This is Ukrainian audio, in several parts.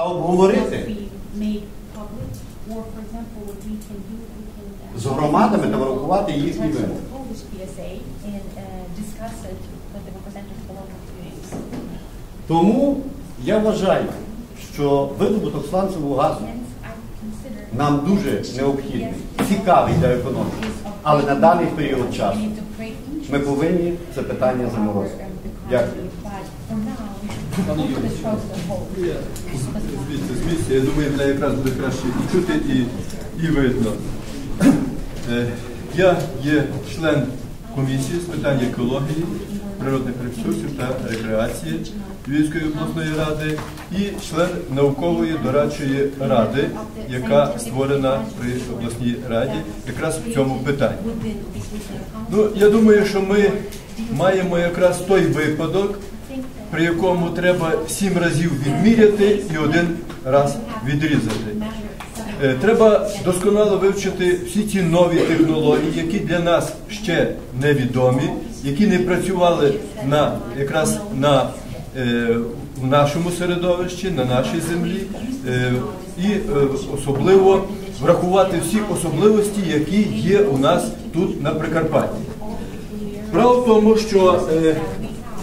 а обговорити uh, з громадами та врахувати їхні вимоги. uh. Тому я вважаю, що видобуток сланцевого газу нам дуже необхідний, цікавий для економіки. Але на даний період часу ми повинні це питання заморозити. Дякую. Звідси, з місця, я думаю, мене якраз буде краще і чути, і, і видно. Е, Я є член комісії з питань екології, природних ресурсів та рекреації Львівської обласної ради і член наукової дорадчої ради, яка створена при обласній раді якраз в цьому питанні. Ну, я думаю, що ми маємо якраз той випадок, при якому треба сім разів відміряти і один раз відрізати. Е, Треба досконало вивчити всі ці нові технології, які для нас ще невідомі, які не працювали на якраз на е, в нашому середовищі, на нашій землі, е, і особливо врахувати всі особливості, які є у нас тут на Прикарпатті. Справа в тому, що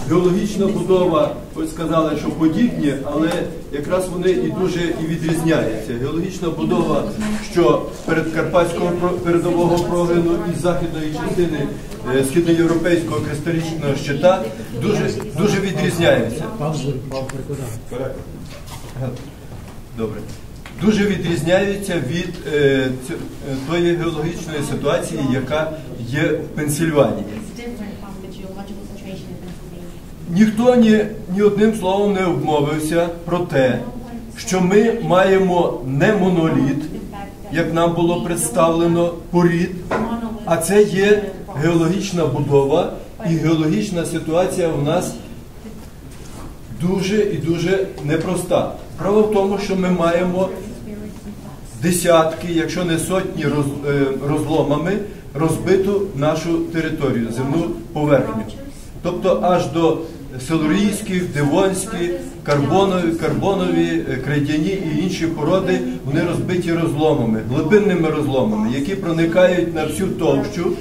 геологічна будова, ви сказали, що подібні, але якраз вони і дуже і відрізняються. Геологічна будова, що передкарпатського передового прогину і західної частини е, східноєвропейського кристалічного щита дуже, дуже відрізняються. Добре. Дуже відрізняються від е, е, тої геологічної ситуації, яка є в Пенсільванії. It's different from the geological situation in Pennsylvania. Ніхто ні, ні одним словом не обмовився про те, що ми маємо не моноліт, як нам було представлено порід, а це є геологічна будова і геологічна ситуація у нас дуже і дуже непроста. Справа в тому, що ми маємо десятки, якщо не сотні е, розломами розбиту нашу територію, земну поверхню. Тобто аж до силурійських, дивонські, карбонові, карбонові, е, крейдяні і інші породи, вони розбиті розломами, глибинними розломами, які проникають на всю товщу.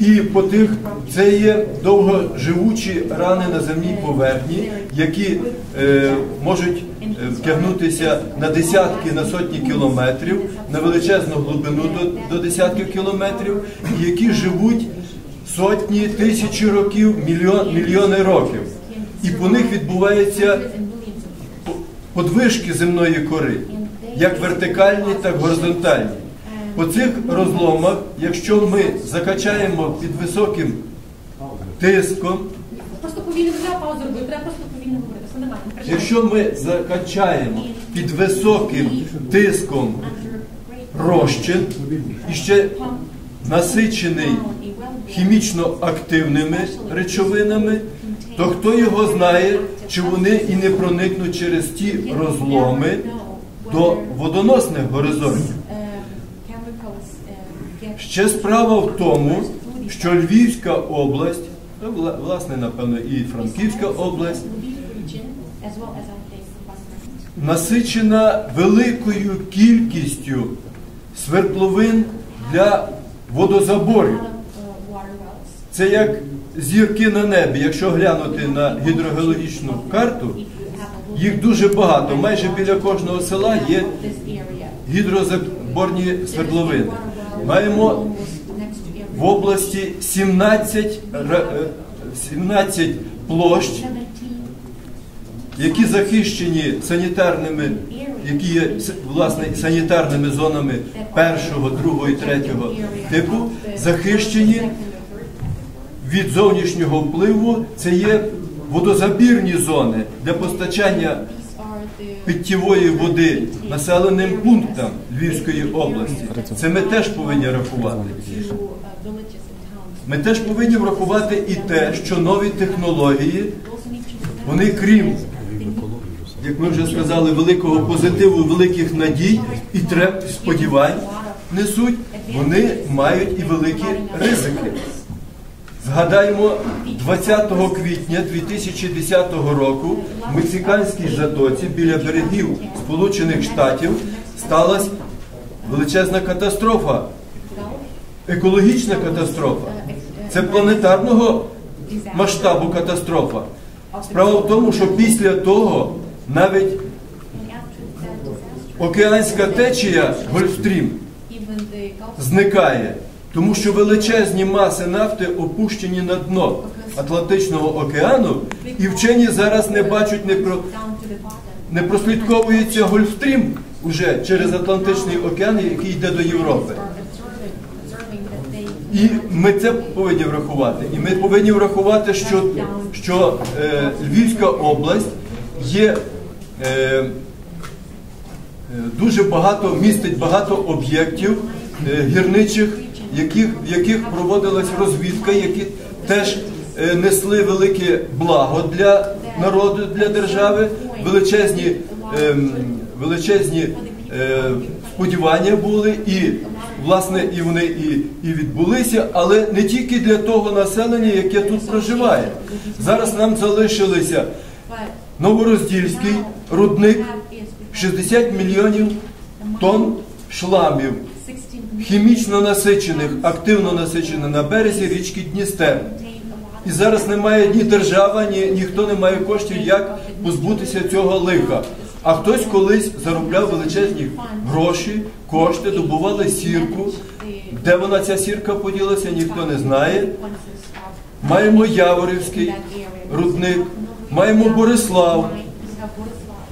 І по тих це є довгоживучі рани на земній поверхні, які е, можуть е, втягнутися на десятки, на сотні кілометрів, на величезну глибину до, до десятків кілометрів, які живуть сотні, тисячі років, мільйон, мільйони років. І по них відбуваються подвижки земної кори, як вертикальні, так і горизонтальні. По цих розломах, якщо ми закачаємо під високим тиском, Просто повільно треба паузу робити, треба просто повільно говорити. Якщо ми закачаємо під високим тиском розчин і ще насичений хімічно активними речовинами, то хто його знає, чи вони і не проникнуть через ті розломи до водоносних горизонтів. Ще справа в тому, що Львівська область, власне, напевно, і Франківська область насичена великою кількістю свердловин для водозаборів. lot of uh, water wells. Це як зірки на небі. Якщо глянути на гідрогеологічну карту, їх дуже багато. Майже біля кожного села є гідрозаборні свердловини. Маємо в області 17, ра- е, 17 площ, які захищені санітарними, які є власне санітарними зонами першого, другого і третього типу, захищені від зовнішнього впливу. Це є водозабірні зони для постачання питтєвої води населеним пунктам Львівської області. Це ми теж повинні рахувати. Ми теж повинні врахувати і те, що нові технології, вони крім, як ми вже сказали, великого позитиву, великих надій і треб сподівань несуть, вони мають і великі ризики. Згадаємо, 20 квітня 2010 року в мексиканській затоці біля берегів Сполучених Штатів сталася величезна катастрофа, екологічна катастрофа. Це планетарного масштабу катастрофа. Справа в тому, що після того навіть океанська течія Гольфстрім зникає, тому що величезні маси нафти опущені на дно Атлантичного океану, і вчені зараз не бачать, не про не прослідковується Гольфстрім уже через Атлантичний океан, який йде до Європи. І ми це повинні врахувати. І ми повинні врахувати, що, що е, Львівська область є е, е, дуже багато, містить багато об'єктів е, гірничих, яких, в яких проводилась розвідка, які теж е, несли велике благо для народу, для держави, величезні, ем, величезні е, сподівання були, і власне і вони і, і відбулися, але не тільки для того населення, яке тут проживає. Зараз нам залишилися Новороздільський рудник, have 60 мільйонів тонн шламів, 16 хімічно насичених, активно насичених на березі річки Дністер. І зараз немає ні держава, ні ніхто не має коштів, як позбутися цього лиха. А хтось колись заробляв величезні гроші, кошти, добували сірку. Де вона ця сірка поділася, ніхто не знає. Маємо Яворівський рудник, маємо Борислав.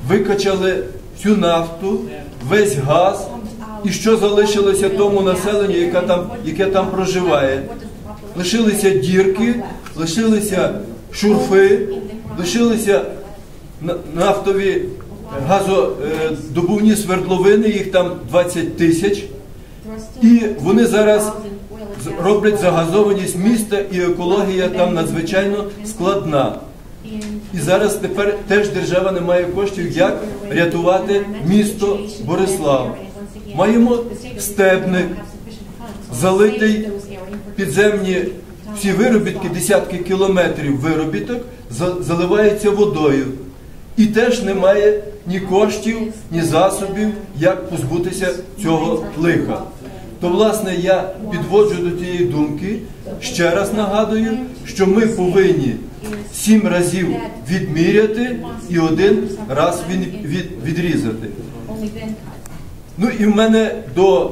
Викачали всю нафту, весь газ. І що залишилося тому населенню, яке там, яке там проживає? Лишилися дірки, лишилися шурфи, лишилися нафтові газодобувні свердловини, їх там 20 тисяч. І вони зараз роблять загазованість міста, і екологія там надзвичайно складна. І зараз тепер теж держава не має коштів, як рятувати місто Борислав. Маємо стебник, залитий підземні всі виробітки, десятки кілометрів виробіток, за- заливаються водою. І теж немає ні коштів, ні засобів, як позбутися цього лиха. То, власне, я підводжу до тієї думки, ще раз нагадую, що ми повинні сім разів відміряти і один раз від- від- відрізати. Ну і в мене до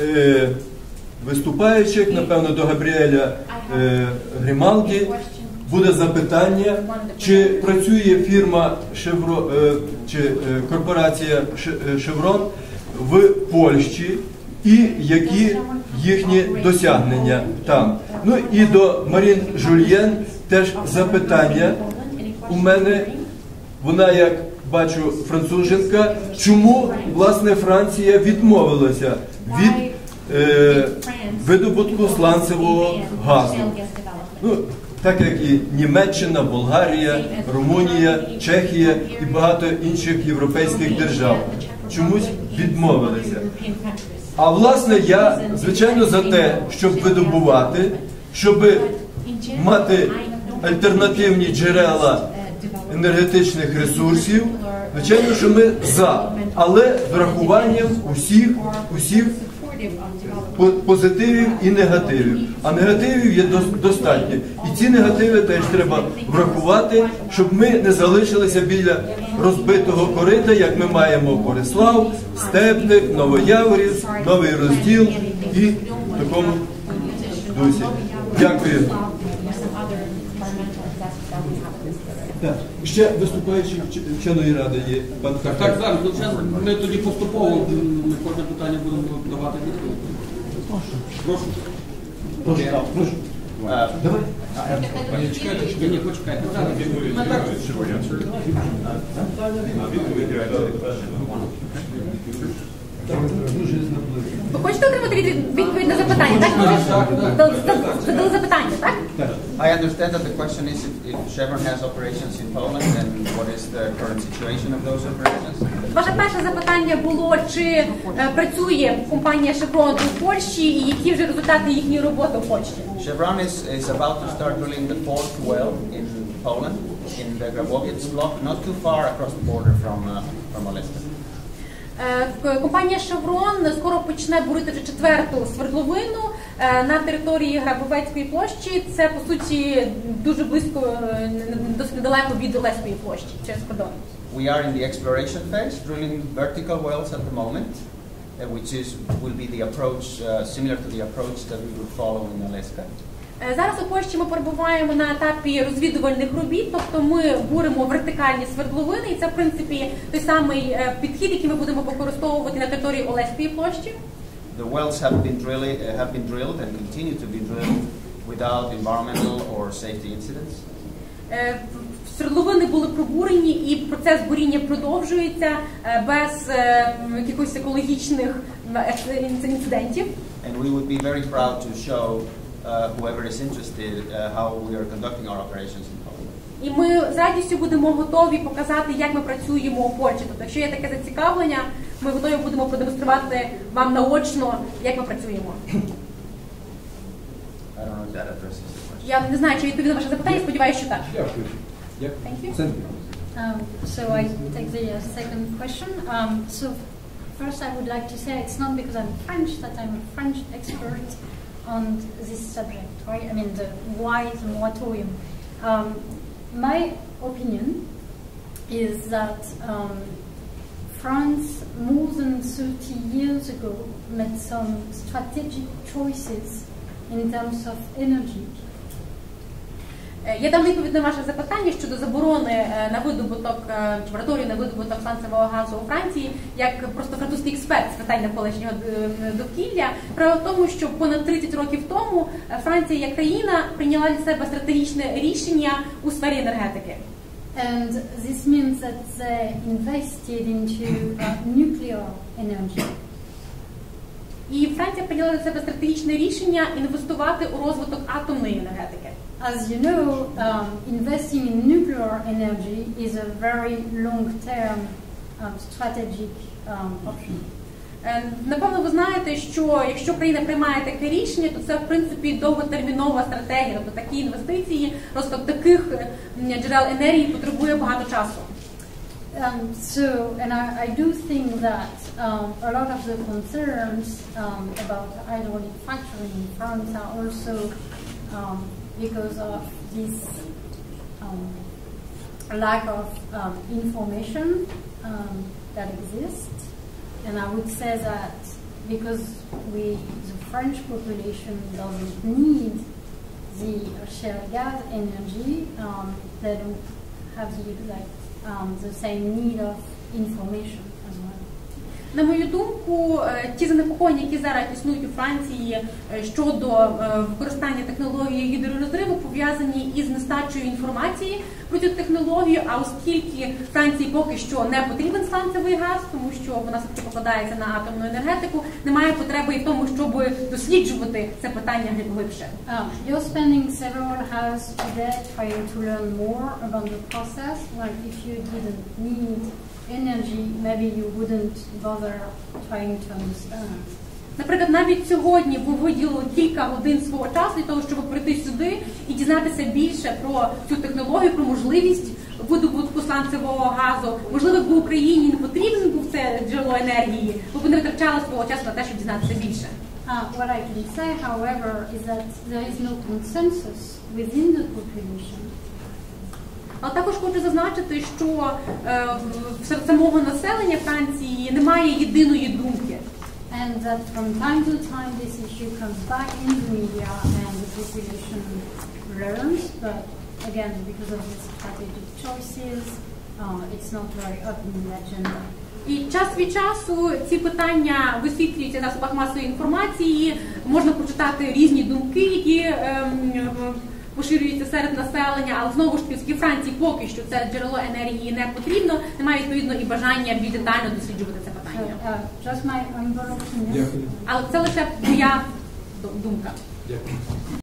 е, виступаючих, напевно, до Габріеля е, Грімалді буде запитання, чи працює фірма Шевро, е, чи е, корпорація е, Шеврон в Польщі і які їхні досягнення там. Ну і до Марін Жульєн теж запитання у мене. Вона, як бачу, француженка. Чому власне Франція відмовилася від е, видобутку сланцевого газу? Ну, так як і Німеччина, Болгарія, Румунія, Чехія і багато інших європейських держав чомусь відмовилися. А власне я звичайно за те, щоб видобувати, щоб мати альтернативні джерела енергетичних ресурсів. Звичайно, що ми за, але з врахуванням усіх, усіх позитивів і негативів. А негативів є дос- достатньо. І ці негативи теж треба врахувати, щоб ми не залишилися біля розбитого корита, як ми маємо Борислав, Степник, Новояворів, Новий розділ і такому дусі. Дякую. Так, ще виступаючий вч- вченої ради є пан Так, так, так, звичайно, ми тоді поступово м, на кожне питання будемо давати відповідь. Прошу. Прошу, прошу. Давай. Чекайте, чекайте, ні, почекайте. Ми так, Ви хочете отримати від- відповідь на запитання, так? Ви Задали запитання, так? I understand that the question is if if Chevron has operations in Poland, and what is the current situation of those operations? Ваше перше запитання було, чи е, працює компанія Chevron у Польщі і які вже результати їхньої роботи в Польщі? Chevron is, is about to start drilling the fourth well in Poland, in the Grabowiec block, not too far across the border from, uh, from Oleska. Е, к- Компанія Chevron скоро почне бурити вже четверту свердловину е, на території Грабовецької площі. Це по суті дуже близько, е, досить недалеко від Олеської площі через кордон. We are in the exploration phase, drilling vertical wells at the moment, uh, which is will be the approach uh, similar to the approach that we would follow in Oleska. Е, Зараз у Польщі ми перебуваємо на етапі розвідувальних робіт, тобто ми буримо вертикальні свердловини, і це в принципі той самий е, підхід, який ми будемо використовувати на території Олеської площі. The wells have been, drilling, uh, have been drilled and continue to be drilled without environmental or safety incidents. Е, Свердловини були пробурені, і процес буріння продовжується е, без е, якихось екологічних інцидентів. And we would be very proud to show uh, whoever is interested uh, how we are conducting our operations in Poland. І ми з радістю будемо готові показати, як ми працюємо у Польщі. Тобто, якщо є таке зацікавлення, ми готові будемо продемонструвати вам наочно, як ми працюємо. I don't know if that addresses the question. Я не знаю, чи відповів на ваше запитання, сподіваюся, що так. Дякую. Thank you. Сендрі. Um, so I take the uh, second question. Um, so first I would like to say it's not because I'm French that I'm a French expert on this subject, right? I mean, the why the moratorium. Um, my opinion is that um, France, more than 30 years ago, made some strategic choices in terms of energy Е, Я дам відповідь на ваше запитання щодо заборони е, на видобуток е, чи на видобуток сланцевого газу у Франції, як просто французький експерт з питань навколишнього довкілля. Справа в тому, що понад 30 років тому Франція як країна прийняла для себе стратегічне рішення у сфері енергетики. And this means that they invested into uh, nuclear energy. І Франція прийняла для себе стратегічне рішення інвестувати у розвиток атомної енергетики. As you know, um, investing in nuclear energy is a very long-term um, strategic um, option. Е, Напевно, ви знаєте, що якщо країна приймає таке рішення, то це в принципі довготермінова стратегія. Тобто такі інвестиції, розвиток таких е, джерел енергії потребує багато часу. Um, so, and I, I do think that um, a lot of the concerns um, about hydraulic fracturing in France are also um, because of this um, lack of um, information um, that exists. And I would say that because we, the French population doesn't need the shale gas energy, um, they don't have the like um, the same need of information. На мою думку, е, ті занепокоєння, які зараз існують у Франції е, щодо е, використання технології гідророзриву, пов'язані із нестачею інформації про цю технологію. А оскільки Франції поки що не потрібен сланцевий газ, тому що вона все таки покладається на атомну енергетику, немає потреби і в тому, щоб досліджувати це питання глибше. Um, you're spending several hours today trying to learn more about the process. Well, if you didn't need energy, maybe you wouldn't bother trying to understand. Наприклад, навіть сьогодні ви виділили кілька годин свого часу для того, щоб прийти сюди і дізнатися більше про цю технологію, про можливість видобутку сланцевого газу. Можливо, якби Україні не потрібен був це джерело енергії, ви б не витрачали свого часу на те, щоб дізнатися більше. Uh, what I can say, however, is that there is no consensus within the population Але також хочу зазначити, що е, серед самого населення Франції немає єдиної думки. And that from time to time this issue comes back in the media and the population learns, but again, because of the strategic choices, uh, it's not very up in the agenda. І час від часу ці питання висвітлюються на засобах масової інформації. Можна прочитати різні думки, які ем, е, поширюються серед населення, але знову ж таки, Франції поки що це джерело енергії не потрібно, немає відповідно і бажання більш детально досліджувати це питання. opinion. Дякую. Але це лише моя думка. Дякую.